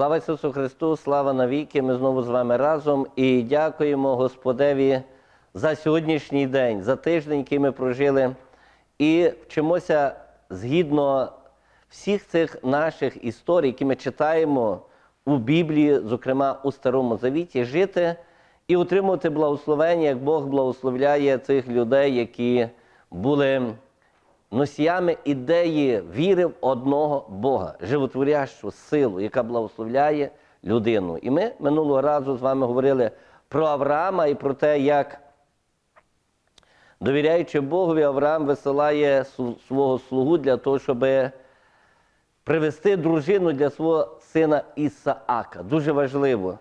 Слава Ісусу Христу, слава навіки! Ми знову з вами разом і дякуємо Господеві за сьогоднішній день, за тиждень, який ми прожили, і вчимося згідно всіх цих наших історій, які ми читаємо у Біблії, зокрема у Старому Завіті, жити і отримувати благословення, як Бог благословляє цих людей, які були носіями ідеї віри в одного Бога, животворящу силу, яка благословляє людину. І ми минулого разу з вами говорили про Авраама і про те, як, довіряючи Богові, Авраам висилає свого слугу для того, щоб привести дружину для свого сина Ісаака. Дуже важливо,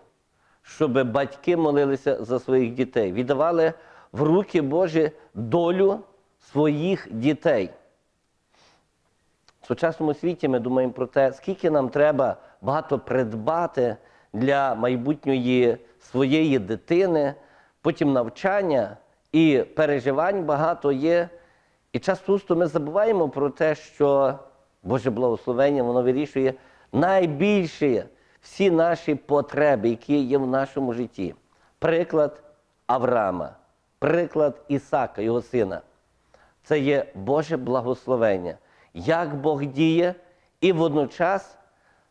щоб батьки молилися за своїх дітей, віддавали в руки Божі долю своїх дітей. Сучасному світі ми думаємо про те, скільки нам треба багато придбати для майбутньої своєї дитини, потім навчання і переживань багато є. І часто ми забуваємо про те, що Боже благословення воно вирішує найбільші всі наші потреби, які є в нашому житті. Приклад Авраама, приклад Ісака, його сина. Це є Боже благословення, як Бог діє, і водночас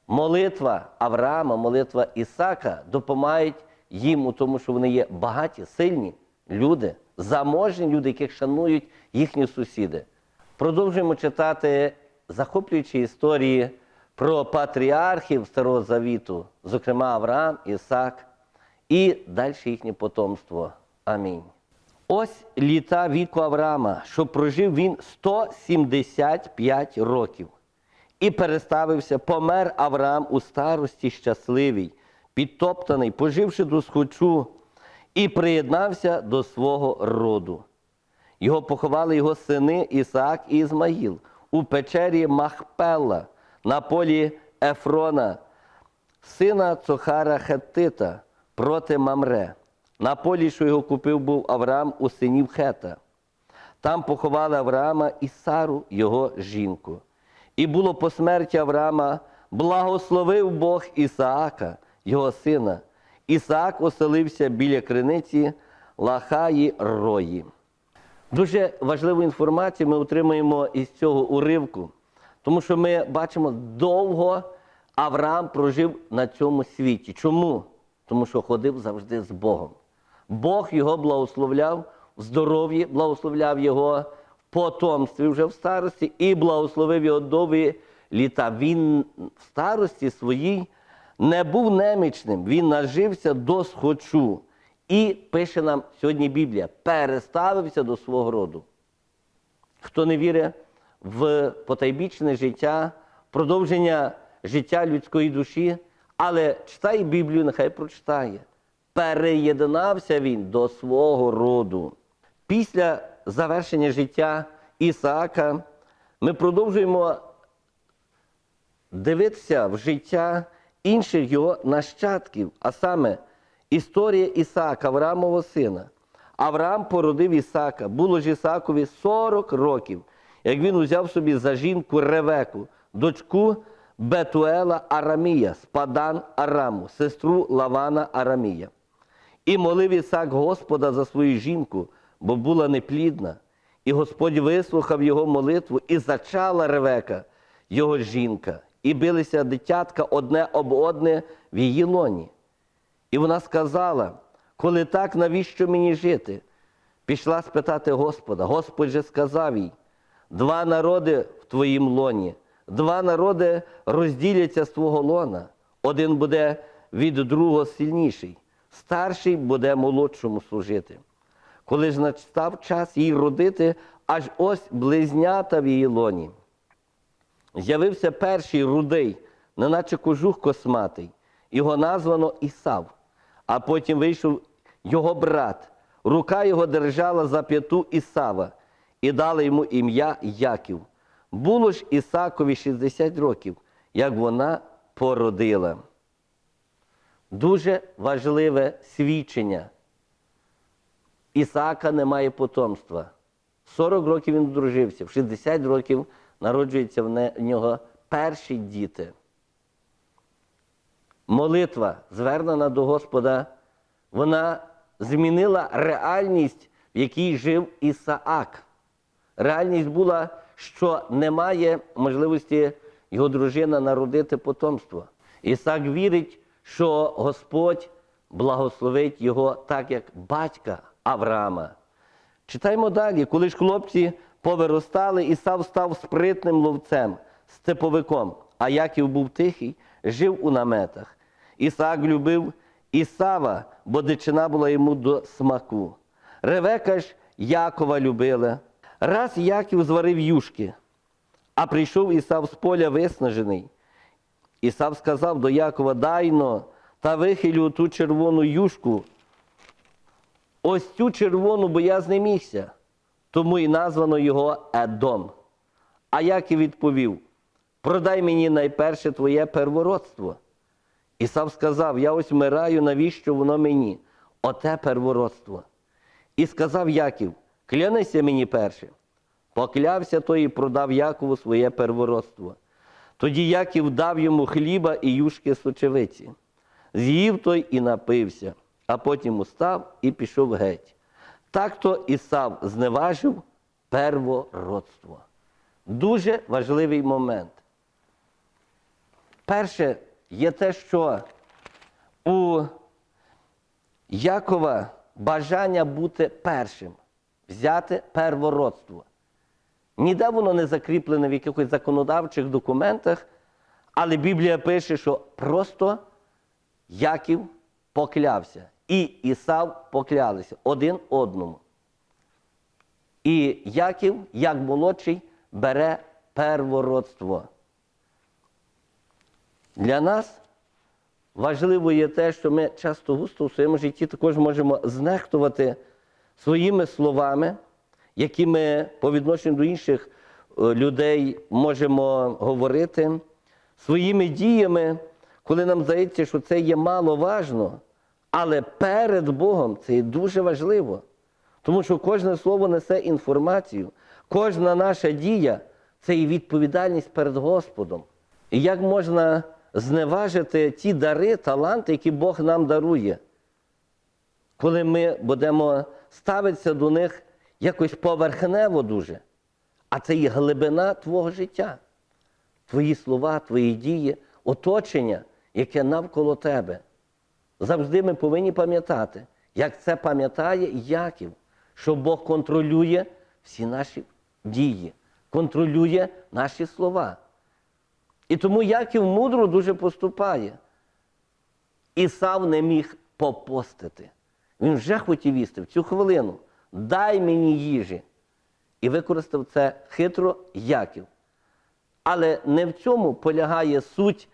молитва Авраама, молитва Ісака допомагають їм у тому, що вони є багаті, сильні люди, заможні люди, яких шанують їхні сусіди. Продовжуємо читати захоплюючі історії про патріархів Старого Завіту, зокрема Авраам, Ісак, і далі їхнє потомство. Амінь. Ось літа віку Авраама, що прожив він 175 років. І переставився, помер Авраам у старості щасливий, підтоптаний, поживши до схочу, і приєднався до свого роду. Його поховали його сини Ісаак і Ізмаїл у печері Махпелла на полі Ефрона, сина Цохара Хеттита проти Мамре. На полі, що його купив, був Авраам у синів Хета. Там поховали Авраама і Сару, його жінку. І було по смерті Авраама, благословив Бог Ісаака, його сина. Ісаак оселився біля криниці Лахаї Рої. Дуже важливу інформацію ми отримуємо із цього уривку, тому що ми бачимо, довго Авраам прожив на цьому світі. Чому? Тому що ходив завжди з Богом. Бог його благословляв в здоров'ї, благословляв його в потомстві вже в старості і благословив його довгі літа. Він в старості своїй не був немічним, він нажився до схочу. І пише нам сьогодні Біблія, переставився до свого роду. Хто не вірить в потайбічне життя, продовження життя людської душі, але читає Біблію, нехай прочитає. Переєднався він до свого роду. Після завершення життя Ісаака ми продовжуємо дивитися в життя інших його нащадків, а саме історія Ісаака, Авраамового сина. Авраам породив Ісака, було ж Ісакові 40 років, як він узяв собі за жінку Ревеку, дочку Бетуела Арамія, з Падан Араму, сестру Лавана Арамія. І молив Ісак Господа за свою жінку, бо була неплідна. І Господь вислухав його молитву, і зачала Ревека, його жінка, і билися дитятка одне об одне в її лоні. І вона сказала: коли так, навіщо мені жити? Пішла спитати Господа. Господь же сказав їй: два народи в твоїм лоні, два народи розділяться з твого лона. Один буде від другого сильніший, старший буде молодшому служити. Коли ж настав час їй родити, аж ось близнята в її лоні. З'явився перший рудий, неначе кожух косматий. Його названо Ісав. А потім вийшов його брат. Рука його держала за п'яту Ісава і дала йому ім'я Яків. Було ж Ісакові 60 років, як вона породила. Дуже важливе свідчення. Ісаака немає потомства. 40 років він одружився, в 60 років народжуються в нього перші діти. молитва, звернена до Господа, вона змінила реальність, в якій жив Ісаак. Реальність була, що немає можливості його дружина народити потомство. Ісаак вірить, що Господь благословить його так, як батька Авраама. Читаємо далі, коли ж хлопці повиростали, Ісав став спритним ловцем, степовиком, а Яків був тихий, жив у наметах. Ісаак любив Ісава, бо дичина була йому до смаку. Ревека ж Якова любила. Раз Яків зварив юшки, а прийшов Ісав з поля виснажений. Ісав сказав до Якова: Дайно та вихилю ту червону юшку. Ось цю червону, бо я знемігся, тому і названо його Едом. А Яків відповів: Продай мені найперше твоє первородство. Ісав сказав: Я ось вмираю, навіщо воно мені? Оте первородство. І сказав Яків: Клянися мені перше. Поклявся той і продав Якову своє первородство. Тоді Яків дав йому хліба і юшки сочевиці. З'їв той і напився, а потім устав і пішов геть. Так то Ісав зневажив первородство. Дуже важливий момент. Перше є те, що у Якова бажання бути першим, взяти первородство. Ніде воно не закріплене в якихось законодавчих документах, але Біблія пише, що просто Яків поклявся. І Ісав поклялися один одному. І Яків, як молодший, бере первородство. Для нас важливо є те, що ми часто густо у своєму житті також можемо знехтувати своїми словами, які ми по відношенню до інших е, людей можемо говорити, своїми діями, коли нам здається, що це є мало важно, але перед Богом це є дуже важливо. Тому що кожне слово несе інформацію, кожна наша дія це і відповідальність перед Господом. І як можна зневажити ті дари, таланти, які Бог нам дарує, коли ми будемо ставитися до них якось поверхнево дуже, а це є глибина твого життя, твої слова, твої дії, оточення, яке навколо тебе. Завжди ми повинні пам'ятати, як це пам'ятає Яків, що Бог контролює всі наші дії, контролює наші слова. І тому Яків мудро дуже поступає. Ісав не міг попостити. Він вже хотів їсти в цю хвилину. Дай мені їжі. І використав це хитро Яків. Але не в цьому полягає суть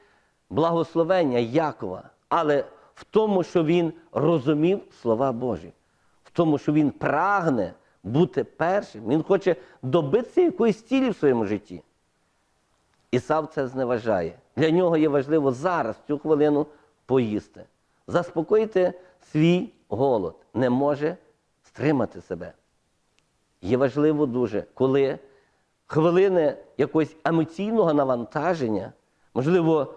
благословення Якова, але в тому, що він розумів слова Божі, в тому, що він прагне бути першим, він хоче добитися якоїсь цілі в своєму житті. Ісав це зневажає. Для нього є важливо зараз, цю хвилину, поїсти. Заспокоїти свій голод. Не може стримати себе. Є важливо дуже, коли хвилини якогось емоційного навантаження, можливо,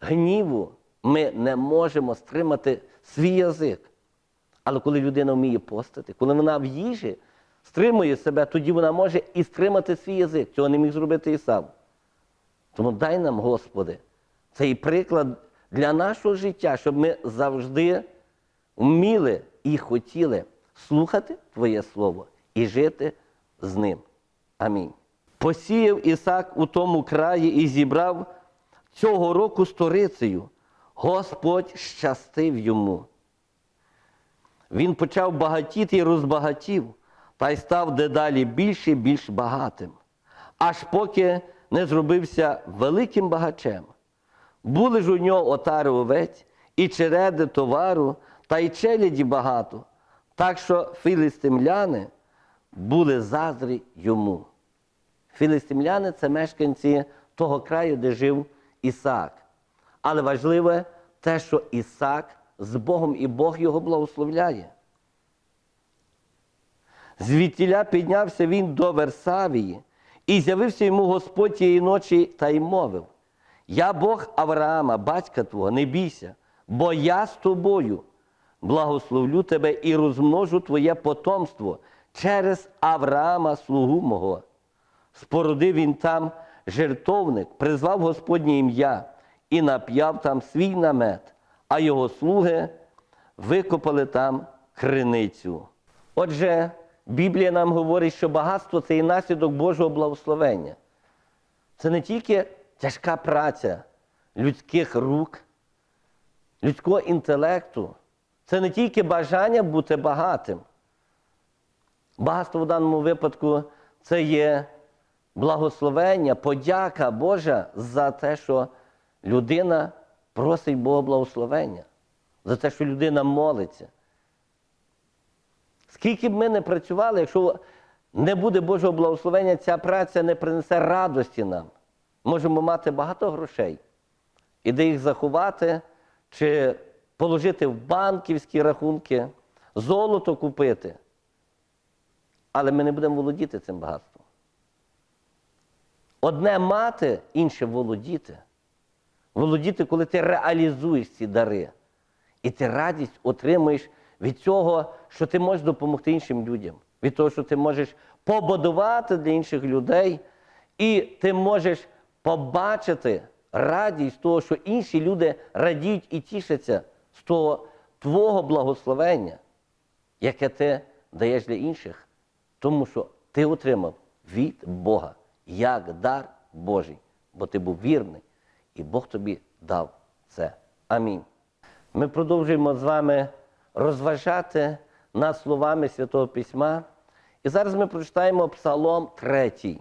гніву, ми не можемо стримати свій язик. Але коли людина вміє постати, коли вона в їжі стримує себе, тоді вона може і стримати свій язик. Цього не міг зробити Ісав. Тому дай нам, Господи, цей приклад для нашого життя, щоб ми завжди вміли і хотіли слухати Твоє Слово і жити з ним. Амінь. Посіяв Ісак у тому краї і зібрав цього року сторицею. Господь щастив йому. Він почав багатіти і розбагатів, та й став дедалі більше і більш багатим, аж поки не зробився великим багачем. Були ж у нього отари овець, і череди товару, та й челяді багато, так що філістимляни були заздрі йому. Філістимляни це мешканці того краю, де жив Ісаак. Але важливе те, що Ісаак з Богом і Бог його благословляє. Звідтіля піднявся він до Версавії, і з'явився йому Господь тієї ночі та й мовив: Я Бог Авраама, батька твого, не бійся, бо я з тобою благословлю тебе і розмножу твоє потомство через Авраама, слугу мого. Спорудив він там жертовник, призвав Господнє ім'я і нап'яв там свій намет, а його слуги викопали там криницю. Отже, Біблія нам говорить, що багатство це і наслідок Божого благословення. Це не тільки тяжка праця людських рук, людського інтелекту, це не тільки бажання бути багатим. Багатство в даному випадку це є благословення, подяка Божа за те, що людина просить Бога благословення, за те, що людина молиться. Скільки б ми не працювали, якщо не буде Божого благословення, ця праця не принесе радості нам. Можемо мати багато грошей, і де їх заховати, чи положити в банківські рахунки, золото купити. Але ми не будемо володіти цим багатством. Одне мати, інше володіти. Володіти, коли ти реалізуєш ці дари. І ти радість отримуєш від цього, що ти можеш допомогти іншим людям, від того, що ти можеш побудувати для інших людей, і ти можеш побачити радість того, що інші люди радіють і тішаться того твого благословення, яке ти даєш для інших, тому що ти отримав від Бога як дар Божий, бо ти був вірний, і Бог тобі дав це. Амінь. Ми продовжуємо з вами розважати над словами Святого Письма. І зараз ми прочитаємо Псалом 3.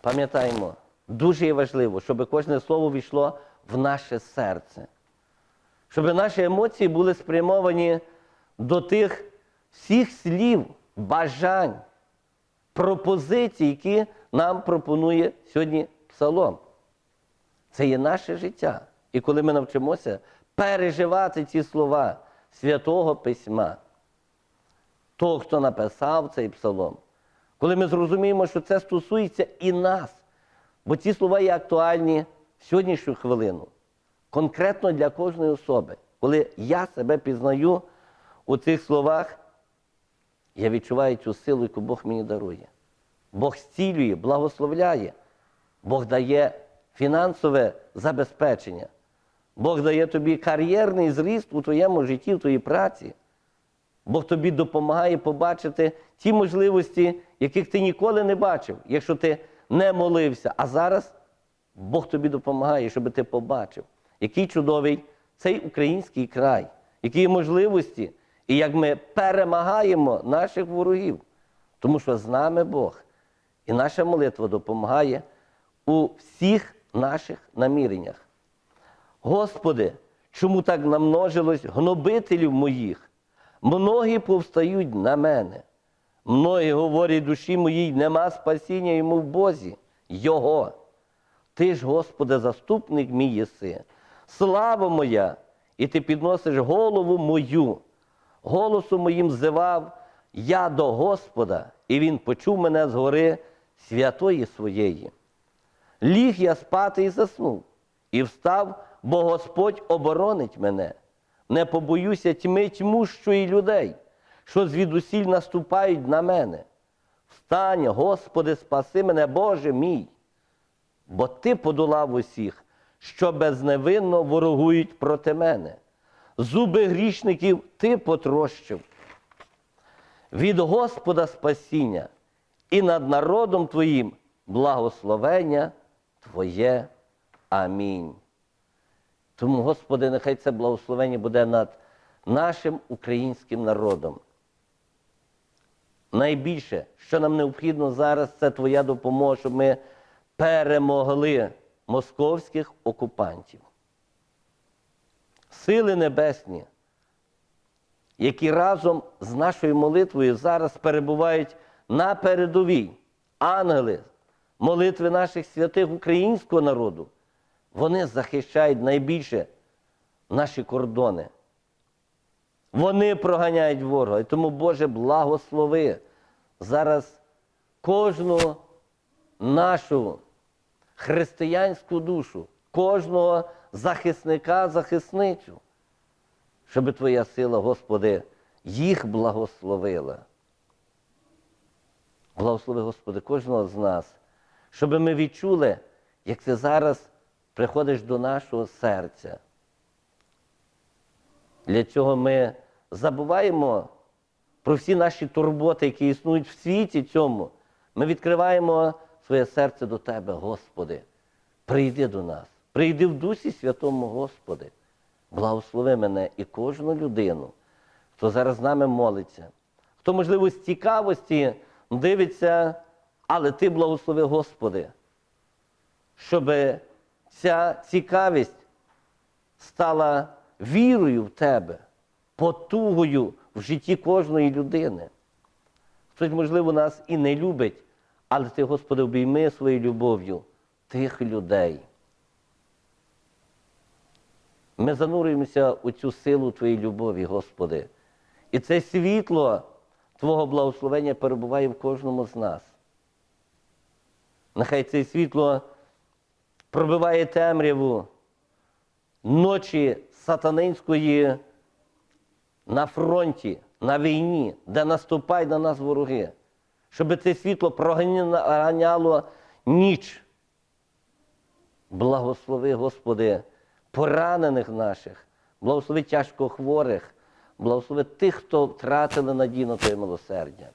Пам'ятаємо, дуже важливо, щоб кожне слово війшло в наше серце, щоб наші емоції були спрямовані до тих всіх слів, бажань, пропозицій, які нам пропонує сьогодні Псалом. Це є наше життя. І коли ми навчимося переживати ці слова Святого Письма, того, хто написав цей псалом, коли ми зрозуміємо, що це стосується і нас, бо ці слова є актуальні в сьогоднішню хвилину, конкретно для кожної особи. Коли я себе пізнаю у цих словах, я відчуваю цю силу, яку Бог мені дарує. Бог зцілює, благословляє, Бог дає фінансове забезпечення. Бог дає тобі кар'єрний зріст у твоєму житті, в твоїй праці. Бог тобі допомагає побачити ті можливості, яких ти ніколи не бачив, якщо ти не молився. А зараз Бог тобі допомагає, щоб ти побачив, який чудовий цей український край, які можливості, і як ми перемагаємо наших ворогів. Тому що з нами Бог. І наша молитва допомагає у всіх наших наміреннях. Господи, чому так намножилось гнобителів моїх? Многі повстають на мене. Многі говорять душі моїй, нема спасіння йому в Бозі, Його. Ти ж, Господи, заступник мій єси, слава моя, і ти підносиш голову мою. Голосом моїм зивав я до Господа, і Він почув мене з гори святої своєї. Ліг я спати і заснув, і встав, бо Господь оборонить мене. Не побоюся тьми тьмущої людей, що звідусіль наступають на мене. Встань, Господи, спаси мене, Боже мій, бо Ти подолав усіх, що безневинно ворогують проти мене. Зуби грішників Ти потрощив. Від Господа спасіння і над народом Твоїм благословення Твоє. Амінь. Тому, Господи, нехай це благословення буде над нашим українським народом. Найбільше, що нам необхідно зараз, це Твоя допомога, щоб ми перемогли московських окупантів. Сили небесні, які разом з нашою молитвою зараз перебувають на передовій, ангели, молитви наших святих українського народу, вони захищають найбільше наші кордони. Вони проганяють ворога. І тому, Боже, благослови зараз кожну нашу християнську душу, кожного захисника, захисницю, щоб Твоя сила, Господи, їх благословила. Благослови, Господи, кожного з нас, щоб ми відчули, як ти зараз приходиш до нашого серця. Для цього ми забуваємо про всі наші турботи, які існують в світі цьому. Ми відкриваємо своє серце до Тебе, Господи. Прийди до нас, прийди в Дусі Святому, Господи. Благослови мене і кожну людину, хто зараз з нами молиться, хто, можливо, з цікавості дивиться, але Ти благослови, Господи, щоб ця цікавість стала вірою в Тебе, потугою в житті кожної людини. Хтось, можливо, нас і не любить, але ти, Господи, обійми своєю любов'ю тих людей. Ми занурюємося у цю силу Твоєї любові, Господи. І це світло Твого благословення перебуває в кожному з нас. Нехай це світло пробиває темряву ночі сатанинської на фронті, на війні, де наступають на нас вороги, щоб це світло проганяло ніч. Благослови, Господи, поранених наших, благослови тяжко хворих, благослови тих, хто втратили надію на Твоє милосердя.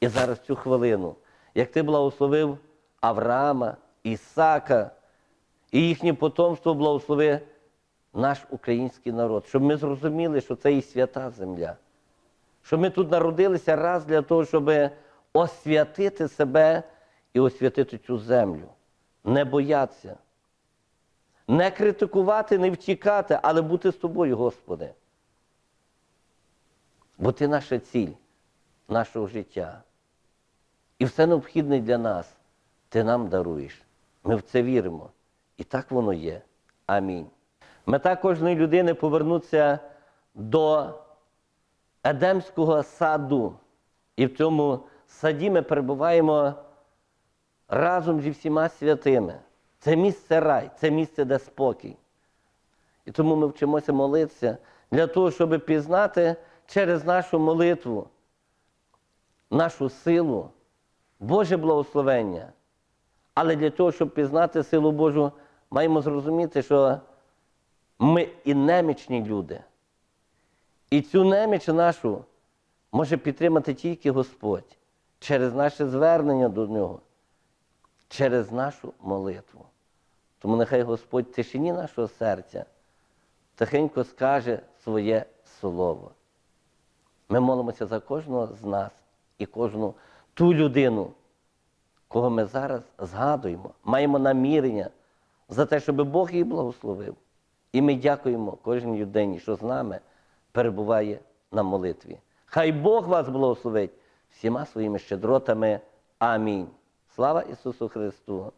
І зараз цю хвилину, як ти благословив Авраама, Ісака і їхнє потомство, благослови наш український народ, щоб ми зрозуміли, що це і свята земля. Що ми тут народилися раз для того, щоб освятити себе і освятити цю землю. Не боятися. Не критикувати, не втікати, але бути з тобою, Господи. Бо ти наша ціль нашого життя. І все необхідне для нас ти нам даруєш. Ми в це віримо. І так воно є. Амінь. Мета кожної людини повернутися до Едемського саду. І в цьому саді ми перебуваємо разом зі всіма святими. Це місце рай, це місце, де спокій. І тому ми вчимося молитися для того, щоб пізнати через нашу молитву, нашу силу, Боже благословення. Але для того, щоб пізнати силу Божу, маємо зрозуміти, що ми і немічні люди. І цю неміч нашу може підтримати тільки Господь через наше звернення до Нього, через нашу молитву. Тому нехай Господь в тишині нашого серця тихенько скаже своє слово. Ми молимося за кожного з нас і кожну ту людину, кого ми зараз згадуємо, маємо намірення за те, щоб Бог її благословив. І ми дякуємо кожній людині, що з нами перебуває на молитві. Хай Бог вас благословить всіма своїми щедротами. Амінь. Слава Ісусу Христу!